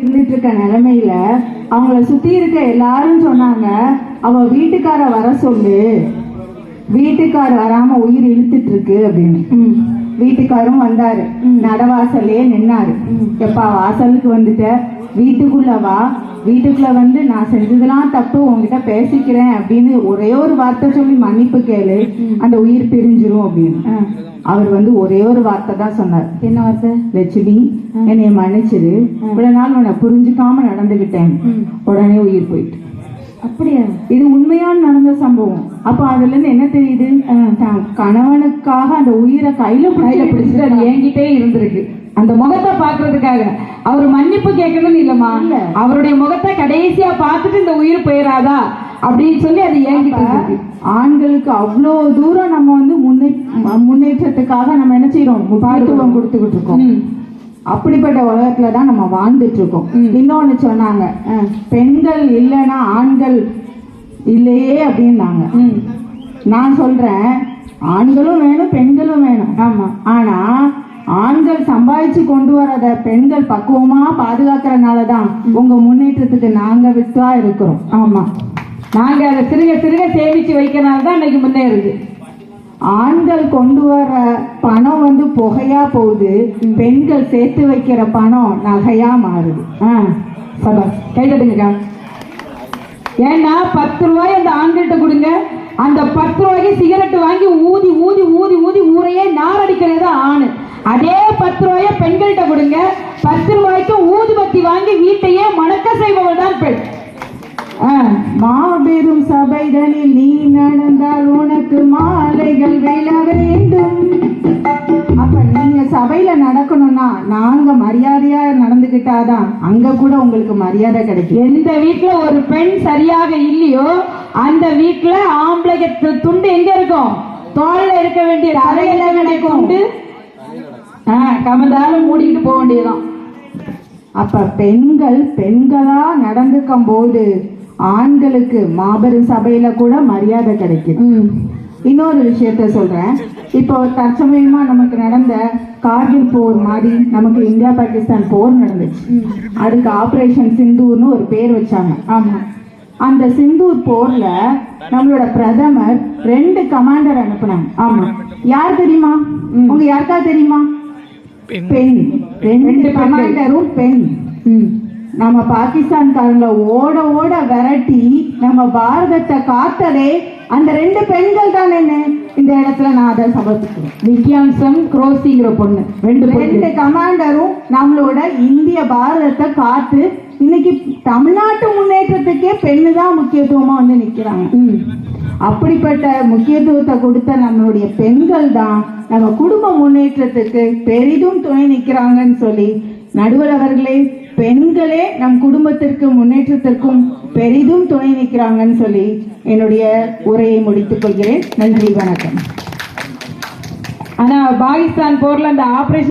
இருந்துட்டு இருக்க நிலைமையில அவங்கள சுத்தி இருக்க எல்லாரும் சொன்னாங்க அவ வீட்டுக்கார வர சொல்லு. வீட்டுக்கார வராம உயிர் இழுத்துட்டு இருக்கு அப்படின்னு வீட்டுக்காரும் வந்தாரு. நடவாசல்லே நின்னாரு. எப்பா வாசலுக்கு வந்துட்ட. வீட்டுக்குள்ள வா. வீட்டுக்குள்ள வந்து நான் செஞ்சதெல்லாம் தப்பு உன்கிட்ட பேசிக்கிறேன் அப்படின்னு ஒரே ஒரு வார்த்தை சொல்லி மன்னிப்பு கேளு. அந்த உயிர் பிரிஞ்சிரும் அப்படின்னு. அவர் வந்து ஒரே ஒரு வார்த்தை தான் சொன்னார். என்ன வார்த்தை? லட்சுமி என்னைய மன்னிச்சிரு. இவ்வளவு நாள் உன்னை புரிஞ்சுக்காம நடந்துகிட்டேன். உடனே உயிர் போயிட்டு. அப்படியா? இது உண்மையான நடந்த சம்பவம். அப்ப அதுல இருந்து என்ன தெரியுது? கணவனுக்காக அந்த உயிரை கையில கையில பிடிச்சிட்டு அது என்கிட்டே இருந்திருக்கு. அந்த முகத்தை பாக்குறதுக்காக அவர் மன்னிப்பு கேட்கணும்னு இல்லம்மா. இல்ல. அவருடைய முகத்தை கடைசியா பார்த்துட்டு இந்த உயிர் போயிடாதா அப்படின்னு சொல்லி அது இருக்கு. ஆண்களுக்கு அவ்வளோ தூரம் நம்ம வந்து முன்னே முன்னேற்றத்துக்காக நம்ம என்ன செய்யறோம் முக்கியத்துவம் கொடுத்துக்கிட்டு இருக்கோம். அப்படிப்பட்ட உலகத்துல தான் நம்ம வாழ்ந்துட்டு இருக்கோம் இன்னொன்னு சொன்னாங்க பெண்கள் இல்லைன்னா ஆண்கள் இல்லையே அப்படின்னாங்க. நான் சொல்றேன் ஆண்களும் வேணும் பெண்களும் வேணும். ஆமா. ஆனா ஆண்கள் சம்பாதிச்சு கொண்டு வரத பெண்கள் பக்குவமா பாதுகாக்கறனால தான் உங்க முன்னேற்றத்துக்கு நாங்க விட்டா இருக்கிறோம். ஆமா. நாங்க அதை சிறுக சிறுக சேமிச்சு வைக்கிறனால தான் இன்னைக்கு முன்னேறுது. ஆண்கள் கொண்டு வர பணம் வந்து புகையா போகுது பெண்கள் சேர்த்து வைக்கிற பணம் நகையா மாறுது. ஆ சபாஸ் கை ஏன்னா பத்து ரூபாய் அந்த ஆண்கள்கிட்ட கொடுங்க. அந்த பத்து ரூபாய்க்கு சிகரெட் வாங்கி ஊதி ஊதி ஊதி ஊதி ஊரையே நாரடிக்கிறது தான் ஆணு. அதே பத்து ரூபாய பெண்கள்கிட்ட கொடுங்க. பத்து ரூபாய்க்கு ஊதுபத்தி வாங்கி வீட்டையே மணக்க செய்பவள் தான் பெண். ஆ, மாபெரும் சபைதனில் நீ மாலைகள் விழ வேண்டும். அப்ப நீங்க சபையில நடக்கணும்னா நாங்க மரியாதையா நடந்துகிட்டாதான் அங்க கூட உங்களுக்கு மரியாதை கிடைக்கும். எந்த வீட்ல ஒரு பெண் சரியாக இல்லையோ அந்த வீட்ல ஆம்பளைக்கு து- துண்டு எங்க இருக்கும்? தோல்ல இருக்க வேண்டிய தலையில கிடைக்கும் கமந்தாலும் மூடிட்டு போக வேண்டியதுதான். அப்ப பெண்கள் பெண்களா நடந்துக்கும் போது ஆண்களுக்கு மாபெரும் சபையில கூட மரியாதை கிடைக்குது. இன்னொரு விஷயத்த சொல்றேன். இப்போ தற்சமயமா நமக்கு நடந்த கார்கில் போர் மாதிரி நமக்கு இந்தியா பாகிஸ்தான் போர் நடந்துச்சு. அதுக்கு ஆபரேஷன் சிந்தூர்னு ஒரு பேர் வச்சாங்க. ஆமா. அந்த சிந்தூர் போர்ல நம்மளோட பிரதமர் ரெண்டு கமாண்டர் அனுப்புனாங்க. ஆமா. யார் தெரியுமா? உங்க யாருக்கா தெரியுமா? பெண். ரெண்டு கமாண்டரும் பெண். நம்ம பாகிஸ்தான்காரங்கள ஓட ஓட விரட்டி நம்ம பாரதத்தை காத்ததே அந்த ரெண்டு பெண்கள் தான் என்ன? இந்த இடத்துல நான் அதை சமர்ப்பிக்கிறேன். விக்கியாம்சம் குரோசிங்கிற பொண்ணு. ரெண்டு ரெண்டு கமாண்டரும் நம்மளோட இந்திய பாரதத்தை காத்து இன்னைக்கு தமிழ்நாட்டு முன்னேற்றத்துக்கே பெண்ணு தான் முக்கியத்துவமா வந்து நிக்கிறாங்க. அப்படிப்பட்ட முக்கியத்துவத்தை கொடுத்த நம்மளுடைய பெண்கள் தான் நம்ம குடும்ப முன்னேற்றத்துக்கு பெரிதும் துணை நிக்கிறாங்கன்னு சொல்லி நடுவர் அவர்களே பெண்களே நம் குடும்பத்திற்கு முன்னேற்றத்திற்கும் பெரிதும் துணை நிற்கிறாங்கன்னு சொல்லி என்னுடைய உரையை முடித்துக் கொள்கிறேன். நன்றி வணக்கம். ஆனா பாகிஸ்தான் போர்ல அந்த ஆபரேஷன்